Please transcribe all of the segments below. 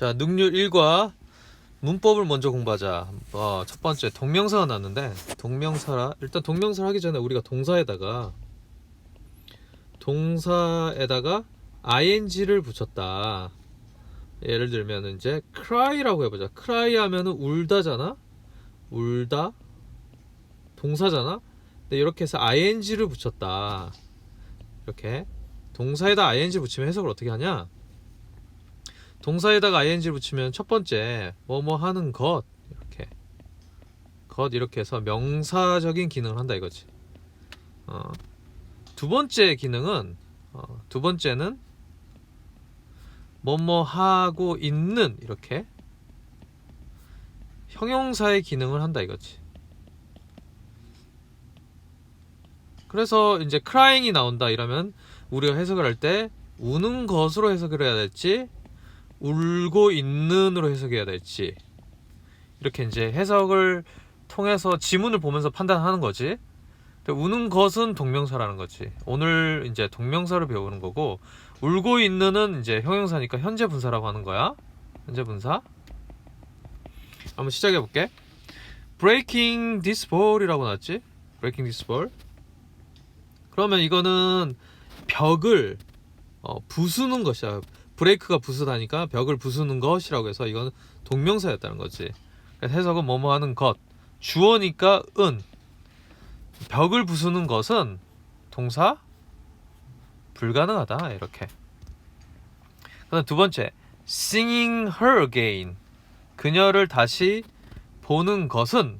자, 능률 1과 문법을 먼저 공부하자. 어, 첫 번째 동명사가 나왔는데 동명사라 일단 동명사를 하기 전에 우리가 동사에다가 동사에다가 ing를 붙였다. 예를 들면 이제 cry라고 해보자. cry 하면은 울다잖아. 울다 동사잖아. 근데 이렇게 해서 ing를 붙였다. 이렇게 동사에다 ing 붙이면 해석을 어떻게 하냐? 동사에다가 ing 붙이면 첫 번째 뭐뭐 하는 것 이렇게 것 이렇게 해서 명사적인 기능을 한다 이거지. 어, 두 번째 기능은 어, 두 번째는 뭐뭐 하고 있는 이렇게 형용사의 기능을 한다 이거지. 그래서 이제 crying이 나온다 이러면 우리가 해석을 할 때 우는 것으로 해석을 해야 될지 울고 있는으로 해석해야 될지 이렇게 이제 해석을 통해서 지문을 보면서 판단하는 거지. 근데 우는 것은 동명사라는 거지. 오늘 이제 동명사를 배우는 거고 울고 있는은 이제 형용사니까 현재 분사라고 하는 거야. 현재 분사. 한번 시작해 볼게. Breaking this ball이라고 나왔지? Breaking this ball. 그러면 이거는 벽을 어, 부수는 것이야. 브레이크가 부수다니까 벽을 부수는 것이라고 해서 이거는 동명사였다는 거지. 그래서 해석은 뭐뭐 하는 것. 주어니까 은. 벽을 부수는 것은 동사 불가능하다 이렇게. 그다음 두 번째 singing her again. 그녀를 다시 보는 것은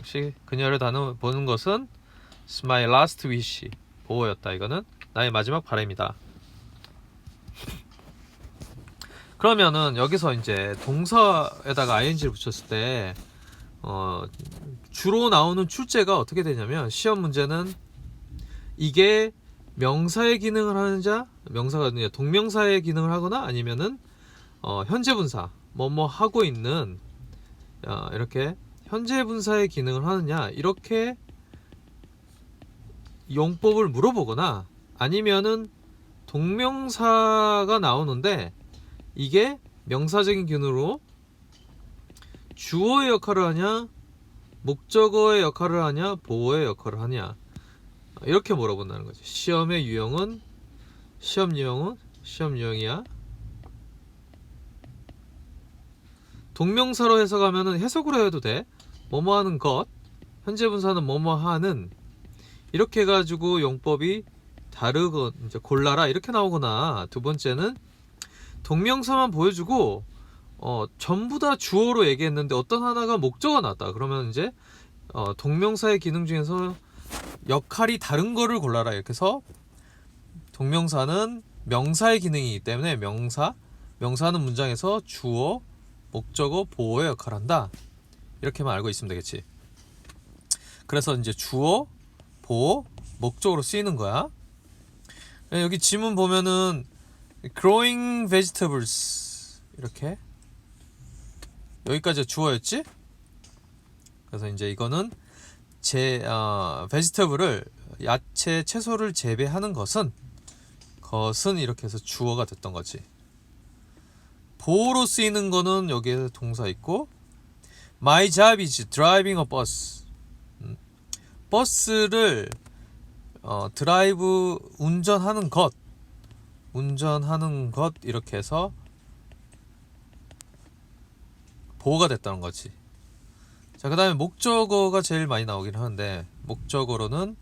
역시 그녀를 다는 보는 것은 my last wish 보호였다 이거는 나의 마지막 바람이다. 그러면은 여기서 이제 동사에다가 ing를 붙였을 때 어, 주로 나오는 출제가 어떻게 되냐면 시험 문제는 이게 명사의 기능을 하는 자 명사가 아니라 동명사의 기능을 하거나 아니면은 어, 현재 분사 뭐뭐 하고 있는 어, 이렇게 현재 분사의 기능을 하느냐 이렇게 용법을 물어보거나 아니면은 동명사가 나오는데 이게 명사적인 기능으로 주어의 역할을 하냐 목적어의 역할을 하냐 보어의 역할을 하냐. 이렇게 물어본다는 거지. 시험의 유형은 시험 유형은 시험 유형이야. 동명사로 해석하면은 해석으로 해도 돼. 뭐뭐 하는 것 현재 분사는 뭐뭐 하는. 이렇게 해 가지고 용법이 다르거 이제 골라라 이렇게 나오거나. 두 번째는 동명사만 보여주고 어 전부 다 주어로 얘기했는데 어떤 하나가 목적어 나왔다. 그러면 이제 어 동명사의 기능 중에서 역할이 다른 거를 골라라. 이렇게 해서 동명사는 명사의 기능이기 때문에 명사 명사는 문장에서 주어 목적어 보어의 역할을 한다. 이렇게만 알고 있으면 되겠지. 그래서 이제 주어 보어 목적으로 쓰이는 거야. 네, 여기 지문 보면은 growing vegetables 이렇게 여기까지 주어였지? 그래서 이제 이거는 제 어, vegetable을 야채 채소를 재배하는 것은 것은 이렇게 해서 주어가 됐던 거지. 보호로 쓰이는 거는 여기에 동사 있고 my job is driving a bus. 음, 버스를 어, 드라이브 운전하는 것 운전하는 것 이렇게 해서 보호가 됐다는 거지. 자, 그 다음에 목적어가 제일 많이 나오긴 하는데, 목적어로는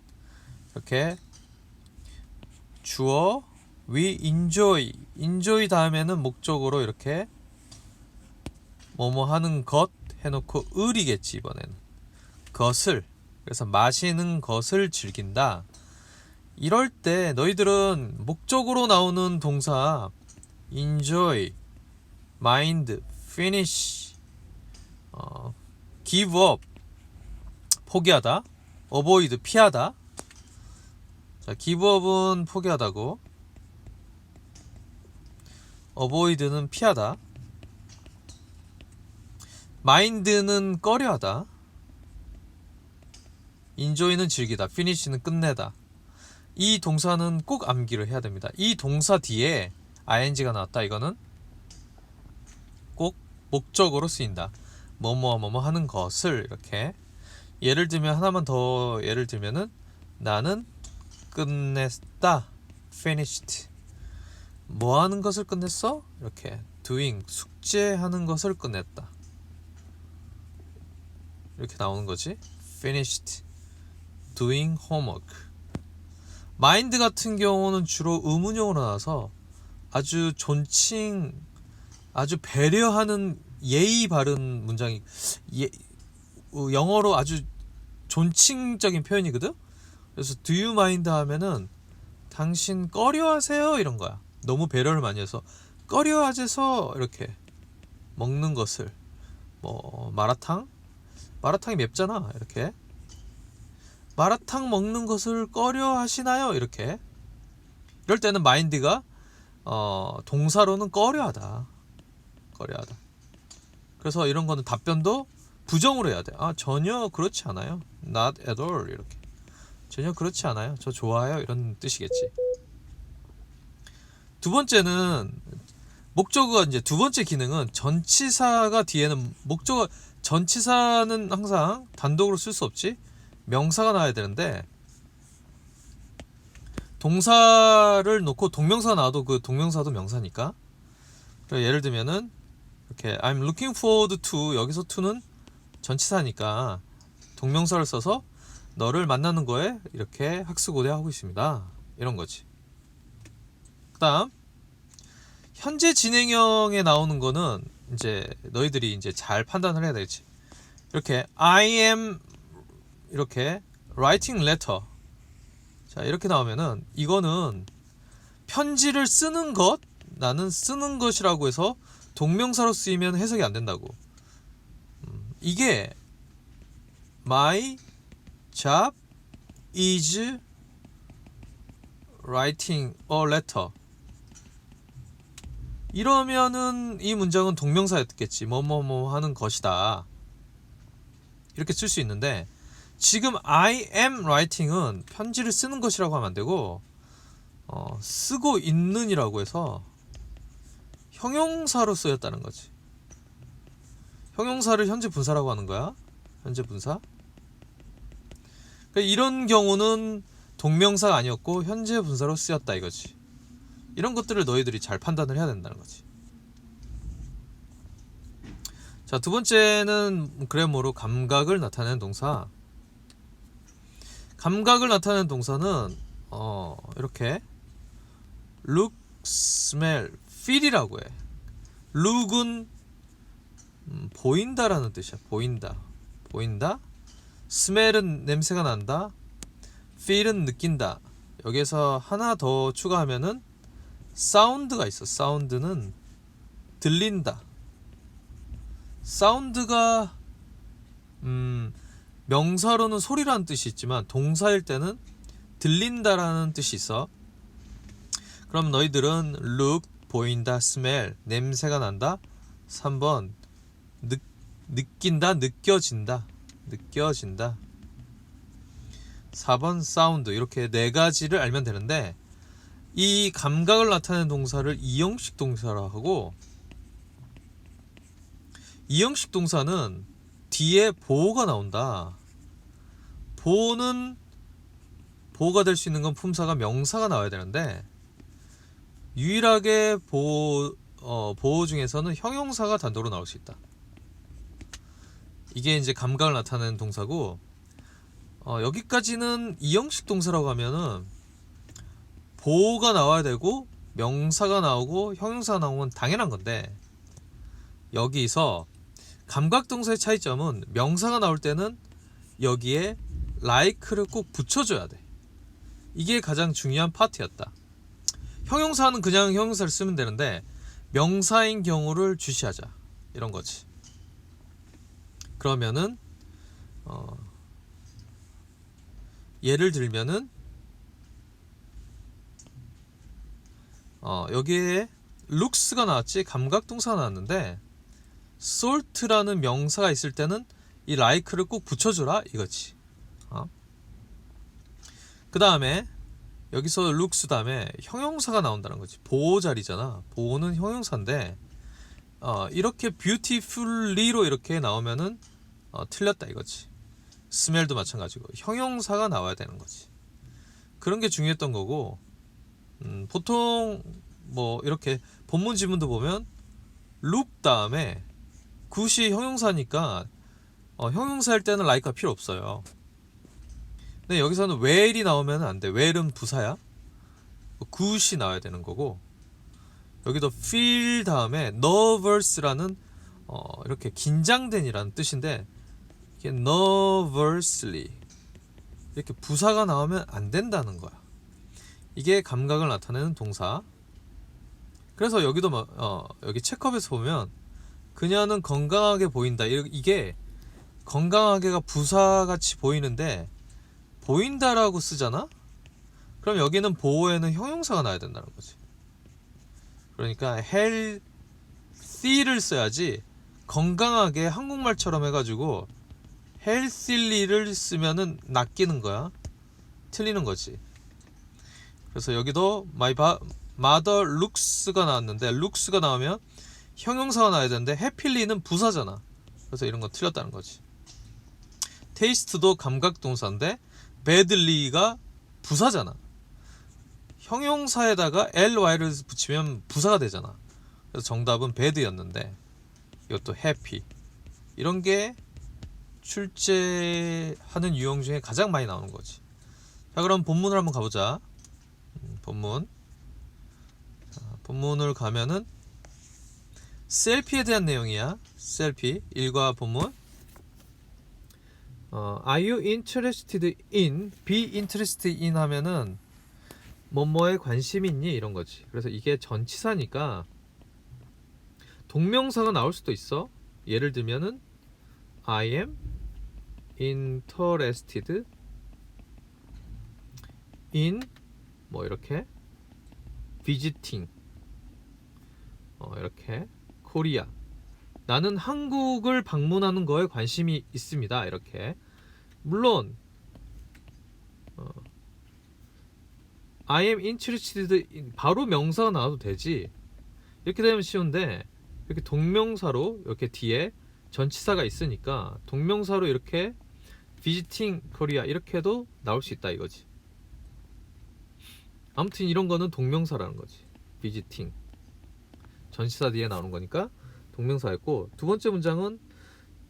이렇게 주어, we enjoy, enjoy 다음에는 목적어로 이렇게 뭐뭐 하는 것 해놓고 을이겠지, 이번에는. 것을, 그래서 마시는 것을 즐긴다. 이럴 때 너희들은 목적으로 나오는 동사 enjoy, mind, finish, 어, give up 포기하다, avoid 피하다. 자, give up은 포기하다고, avoid는 피하다, mind는 꺼려하다, enjoy는 즐기다, finish는 끝내다. 이 동사는 꼭 암기를 해야 됩니다. 이 동사 뒤에 ing가 나왔다. 이거는 꼭 목적으로 쓰인다. 뭐뭐 뭐뭐 하는 것을 이렇게 예를 들면 하나만 더 예를 들면은 나는 끝냈다. finished. 뭐 하는 것을 끝냈어? 이렇게 doing 숙제하는 것을 끝냈다. 이렇게 나오는 거지. finished doing homework. Mind 같은 경우는 주로 의문형으로 나와서 아주 존칭 아주 배려하는 예의 바른 문장이 예, 어, 영어로 아주 존칭적인 표현이거든. 그래서 do you mind? 하면은 당신 꺼려하세요. 이런 거야. 너무 배려를 많이 해서 꺼려하셔서 이렇게 먹는 것을. 뭐 마라탕 마라탕이 맵잖아. 이렇게 마라탕 먹는 것을 꺼려 하시나요 이렇게 이럴 때는 마인드가 어, 동사로는 꺼려하다 꺼려하다 그래서 이런 거는 답변도 부정으로 해야 돼. 아 전혀 그렇지 않아요. Not at all 이렇게 전혀 그렇지 않아요. 저 좋아해요 이런 뜻이겠지. 두 번째는 목적어가 이제 두 번째 기능은 전치사가 뒤에는 목적어 전치사는 항상 단독으로 쓸 수 없지 명사가 나와야 되는데 동사를 놓고 동명사 나와도 그 동명사도 명사니까 예를 들면은 이렇게 I'm looking forward to 여기서 to는 전치사니까 동명사를 써서 너를 만나는 거에 이렇게 학수고대하고 있습니다. 이런 거지. 그다음 현재 진행형에 나오는 거는 이제 너희들이 이제 잘 판단을 해야 되지. 이렇게 I am 이렇게 writing letter. 자, 이렇게 나오면은 이거는 편지를 쓰는 것 나는 쓰는 것이라고 해서 동명사로 쓰이면 해석이 안 된다고. 음, 이게 my job is writing a letter. 이러면은 이 문장은 동명사였겠지. 뭐뭐뭐 하는 것이다. 이렇게 쓸 수 있는데 지금 I am writing은 편지를 쓰는 것이라고 하면 안 되고 어, 쓰고 있는이라고 해서 형용사로 쓰였다는 거지. 형용사를 현재 분사라고 하는 거야. 현재 분사. 그러니까 이런 경우는 동명사가 아니었고 현재 분사로 쓰였다 이거지. 이런 것들을 너희들이 잘 판단을 해야 된다는 거지. 자, 두 번째는 그래머로 감각을 나타내는 동사. 감각을 나타내는 동사는 어, 이렇게 look, smell, feel이라고 해. look은 음, 보인다라는 뜻이야. 보인다. 보인다. smell은 냄새가 난다. feel은 느낀다. 여기서 하나 더 추가하면은 사운드가 있어. 사운드는 들린다. 사운드가 음, 명사로는 소리라는 뜻이 있지만 동사일 때는 들린다라는 뜻이 있어. 그럼 너희들은 look 보인다, smell 냄새가 난다. 3번 느, 느낀다, 느껴진다. 느껴진다. 4번 사운드 이렇게 네 가지를 알면 되는데 이 감각을 나타내는 동사를 이형식 동사라 하고 이형식 동사는 뒤에 보호가 나온다. 보호는 보호가 될 수 있는 건 품사가 명사가 나와야 되는데 유일하게 보호 어, 보호 중에서는 형용사가 단독으로 나올 수 있다. 이게 이제 감각을 나타내는 동사고 어, 여기까지는 이형식 동사라고 하면은 보호가 나와야 되고 명사가 나오고 형용사가 나오면 당연한 건데 여기서 감각 동사의 차이점은 명사가 나올 때는 여기에 like를 꼭 붙여줘야 돼. 이게 가장 중요한 파트였다. 형용사는 그냥 형용사를 쓰면 되는데 명사인 경우를 주시하자 이런 거지. 그러면은 어, 예를 들면은 어, 여기에 looks가 나왔지 감각 동사가 나왔는데 salt라는 명사가 있을 때는 이 like를 꼭 붙여줘라 이거지. 어? 그 다음에 여기서 looks 다음에 형용사가 나온다는 거지. 보호 자리잖아. 보호는 형용사인데 어, 이렇게 beautifully로 이렇게 나오면은 어, 틀렸다 이거지. smell도 마찬가지고 형용사가 나와야 되는 거지. 그런 게 중요했던 거고 음, 보통 뭐 이렇게 본문 지문도 보면 look 다음에 굿이 형용사니까 어, 형용사일 때는 like가 필요 없어요. 근데 여기서는 where이 나오면 안 돼. where은 부사야. 굿이 나와야 되는 거고 여기도 feel 다음에 nervous라는 어, 이렇게 긴장된이라는 뜻인데 이게 nervously 이렇게 부사가 나오면 안 된다는 거야. 이게 감각을 나타내는 동사. 그래서 여기도 막 어, 여기 체크업에서 보면 그녀는 건강하게 보인다. 이- 이게 건강하게가 부사같이 보이는데 보인다라고 쓰잖아. 그럼 여기는 보호에는 형용사가 나야 된다는 거지. 그러니까 healthy를 써야지 건강하게 한국말처럼 해가지고 healthy를 쓰면은 낚이는 거야. 틀리는 거지. 그래서 여기도 my mother looks가 나왔는데 looks가 나오면 형용사가 나와야 되는데 happy는 부사잖아. 그래서 이런 거 틀렸다는 거지. taste도 감각 동사인데 badly가 부사잖아. 형용사에다가 ly를 붙이면 부사가 되잖아. 그래서 정답은 bad였는데 이것도 happy. 이런 게 출제하는 유형 중에 가장 많이 나오는 거지. 자, 그럼 본문을 한번 가보자. 음, 본문. 자, 본문을 가면은 셀피에 대한 내용이야. 셀피. 일과 본문. 어, are you interested in? be interested in 하면은 뭐뭐에 관심 있니 이런 거지. 그래서 이게 전치사니까 동명사가 나올 수도 있어. 예를 들면은 I am interested in 뭐 이렇게 visiting 어 이렇게 코리아 나는 한국을 방문하는 거에 관심이 있습니다. 이렇게 물론 어, I am interested in 바로 명사가 나와도 되지. 이렇게 되면 쉬운데 이렇게 동명사로 이렇게 뒤에 전치사가 있으니까 동명사로 이렇게 visiting Korea 이렇게도 나올 수 있다 이거지. 아무튼 이런 거는 동명사라는 거지. visiting 전치사 뒤에 나오는 거니까 동명사였고 두 번째 문장은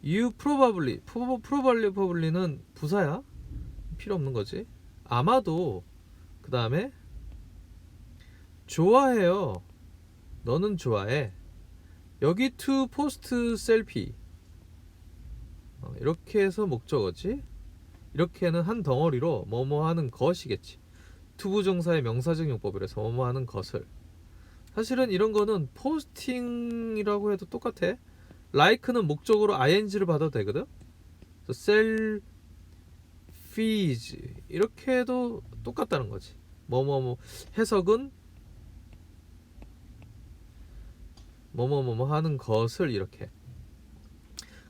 you probably probably probably는 부사야 필요 없는 거지. 아마도 그 다음에 좋아해요. 너는 좋아해. 여기 to post selfie. 어, 이렇게 해서 목적어지. 이렇게는 한 덩어리로 뭐뭐 하는 것이겠지. 투부정사의 명사적 용법이라서 뭐뭐 하는 것을. 사실은 이런 거는 포스팅이라고 해도 똑같아. like는 목적으로 ing를 받아도 되거든. 그래서 selfies 이렇게 해도 똑같다는 거지. 뭐뭐뭐 해석은 뭐뭐뭐뭐 하는 것을 이렇게.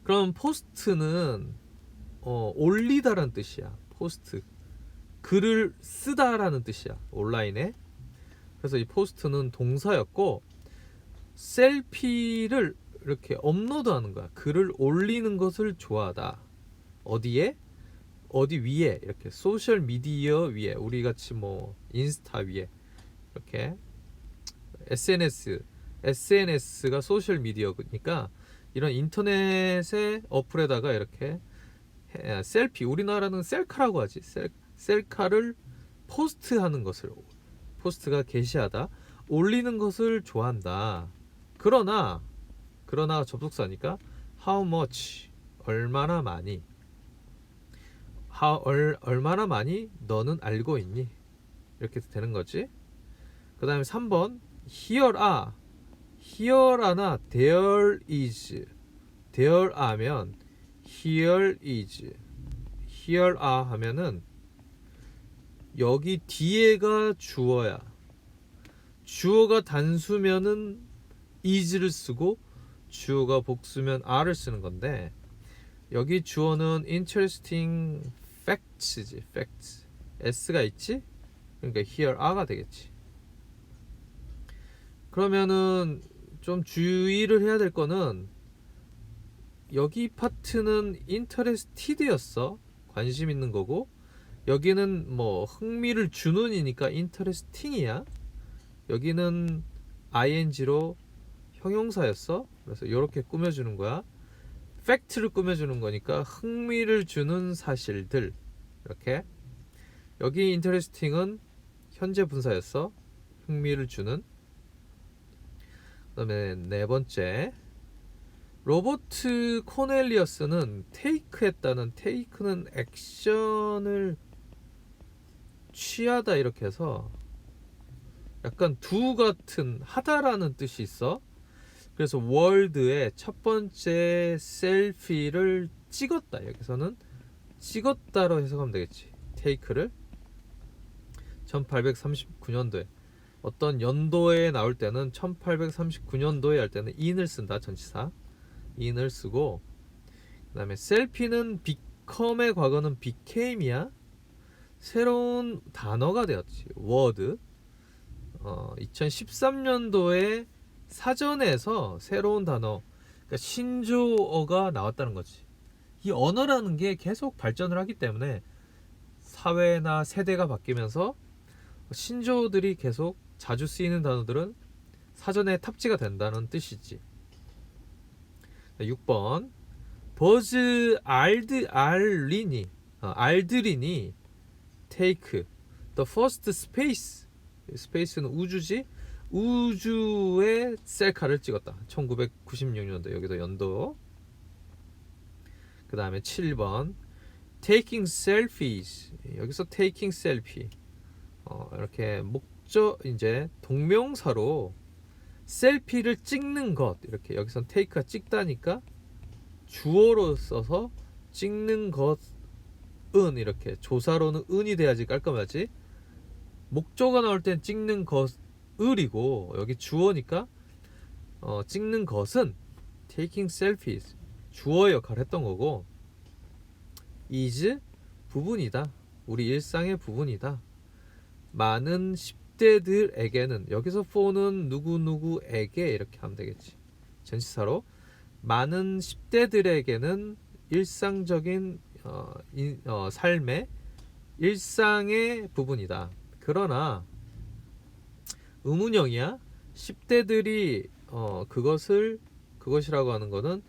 그럼 포스트는 어, 올리다라는 뜻이야. 포스트. 글을 쓰다라는 뜻이야. 온라인에. 그래서 이 포스트는 동사였고 셀피를 이렇게 업로드하는 거야. 글을 올리는 것을 좋아하다. 어디에? 어디 위에 이렇게 소셜 미디어 위에 우리 같이 뭐 인스타 위에 이렇게 SNS SNS가 소셜 미디어니까 이런 인터넷의 어플에다가 이렇게 해- 셀피 우리나라는 셀카라고 하지 셀, 셀카를 포스트하는 것을 포스트가 게시하다. 올리는 것을 좋아한다. 그러나 그러나 접속사니까 how much 얼마나 많이. how, 얼, 얼마나 많이 너는 알고 있니? 이렇게 되는 거지. 그 다음에 3번 here are. here are나 there is. there are면 here is. here are 하면은 여기 뒤에가 주어야. 주어가 단수면은 is를 쓰고 주어가 복수면 are를 쓰는 건데 여기 주어는 interesting facts지 facts. s가 있지? 그러니까 here are가 되겠지. 그러면은 좀 주의를 해야 될 거는 여기 파트는 interested였어. 관심 있는 거고 여기는 뭐 흥미를 주는이니까 interesting이야. 여기는 ing로 형용사였어. 그래서 이렇게 꾸며주는 거야. 팩트를 꾸며주는 거니까 흥미를 주는 사실들. 이렇게. 여기 interesting은 현재 분사였어. 흥미를 주는. 그다음에 네 번째. 로버트 코넬리어스는 테이크했다는 테이크는 액션을 취하다 이렇게 해서 약간 두 같은 하다라는 뜻이 있어. 그래서 월드의 첫 번째 셀피를 찍었다. 여기서는 찍었다로 해석하면 되겠지. 테이크를 1839년도에 어떤 연도에 나올 때는 1839년도에 할 때는 in을 쓴다. 전치사. in을 쓰고 그다음에 셀피는 become의 과거는 became이야. 새로운 단어가 되었지. word. 어, 2013년도에 사전에서 새로운 단어, 그러니까 신조어가 나왔다는 거지. 이 언어라는 게 계속 발전을 하기 때문에 사회나 세대가 바뀌면서 신조어들이 계속 자주 쓰이는 단어들은 사전에 탑재가 된다는 뜻이지. 6번 버즈 알드 알린이 어, 알드린이 take. The first space. 스페이스는 우주지? 우주의 셀카를 찍었다. 1996년도 여기도 연도. 그 다음에 7번. Taking selfies. 여기서 taking selfie. 어, 이렇게 목적 이제 동명사로 셀피를 찍는 것. 이렇게 여기선 take가 찍다니까 주어로 써서 찍는 것 은 이렇게 조사로는 은이 돼야지 깔끔하지. 목조가 나올 땐 찍는 것 을이고 여기 주어니까 어, 찍는 것은 taking selfies 주어 역할을 했던 거고 is 부분이다. 우리 일상의 부분이다. 많은 10대들에게는 여기서 for는 누구누구에게 이렇게 하면 되겠지. 전치사로 많은 10대들에게는 일상적인 어, 인, 어, 삶의 일상의 부분이다 그러나 의문형이야. 10대들이 어, 그것을 그것이라고 하는 거는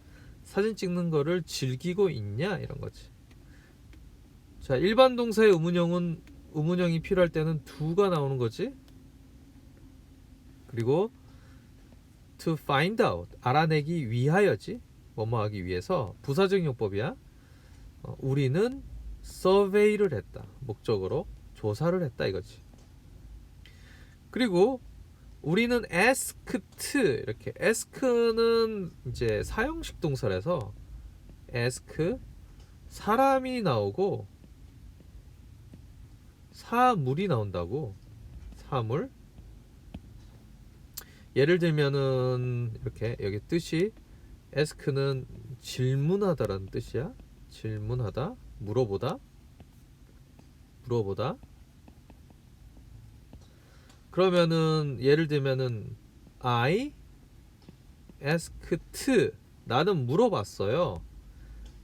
사진 찍는 거를 즐기고 있냐 이런 거지. 자, 일반 동사의 의문형은 의문형이 필요할 때는 두가 나오는 거지. 그리고 to find out 알아내기 위하여지 뭐뭐 하기 위해서 부사적 용법이야. 어, 우리는 survey를 했다. 목적으로 조사를 했다 이거지. 그리고 우리는 asked 이렇게 ask는 이제 사형식 동사라서 ask 사람이 나오고 사물이 나온다고 사물 예를 들면은 이렇게 여기 뜻이 ask는 질문하다라는 뜻이야 질문하다? 물어보다? 물어보다? 그러면은 예를 들면은 I asked 나는 물어봤어요.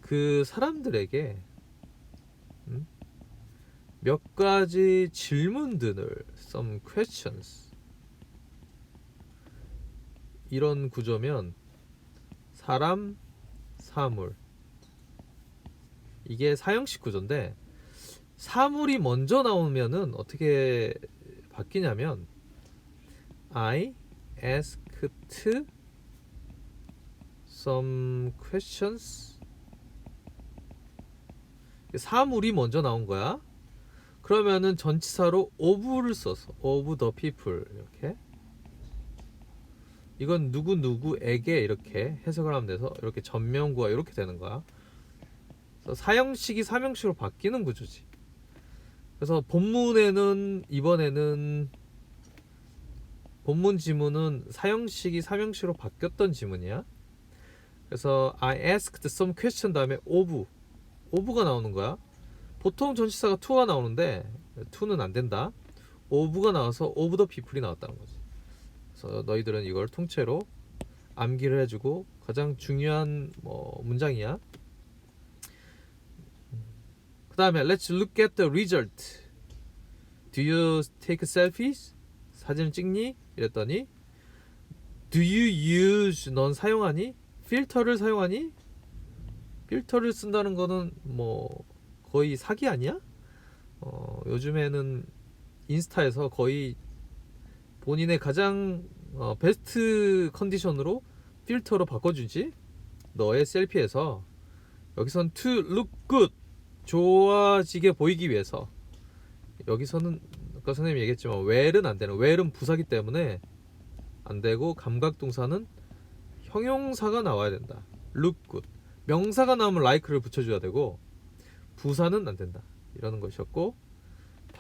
그 사람들에게 음? 몇 가지 질문들을 some questions. 이런 구조면 사람 사물 이게 사형식 구조인데 사물이 먼저 나오면은 어떻게 바뀌냐면 I asked some questions 사물이 먼저 나온 거야. 그러면은 전치사로 of를 써서 of the people 이렇게 이건 누구 누구에게 이렇게 해석을 하면 돼서 이렇게 전명구가 이렇게 되는 거야. 사형식이 사명식으로 바뀌는 구조지. 그래서 본문에는 이번에는 본문 지문은 사형식이 사명식으로 바뀌었던 지문이야. 그래서 I asked some question 다음에 of of가 나오는 거야. 보통 전치사가 to가 나오는데 to는 안 된다. of가 나와서 of the people이 나왔다는 거지. 그래서 너희들은 이걸 통째로 암기를 해주고 가장 중요한 뭐 문장이야. 그 다음에 Let's look at the result. Do you take selfies? 사진을 찍니? 이랬더니 Do you use? 넌 사용하니? 필터를 사용하니? 필터를 쓴다는 거는 뭐 거의 사기 아니야? 어, 요즘에는 인스타에서 거의 본인의 가장 어, 베스트 컨디션으로 필터로 바꿔주지 너의 셀피에서 여기선 to look good 좋아지게 보이기 위해서 여기서는 아까 선생님이 얘기했지만 well은 안 되는 well은 부사기 때문에 안 되고 감각 동사는 형용사가 나와야 된다. look good. 명사가 나오면 like를 붙여줘야 되고 부사는 안 된다. 이러는 것이었고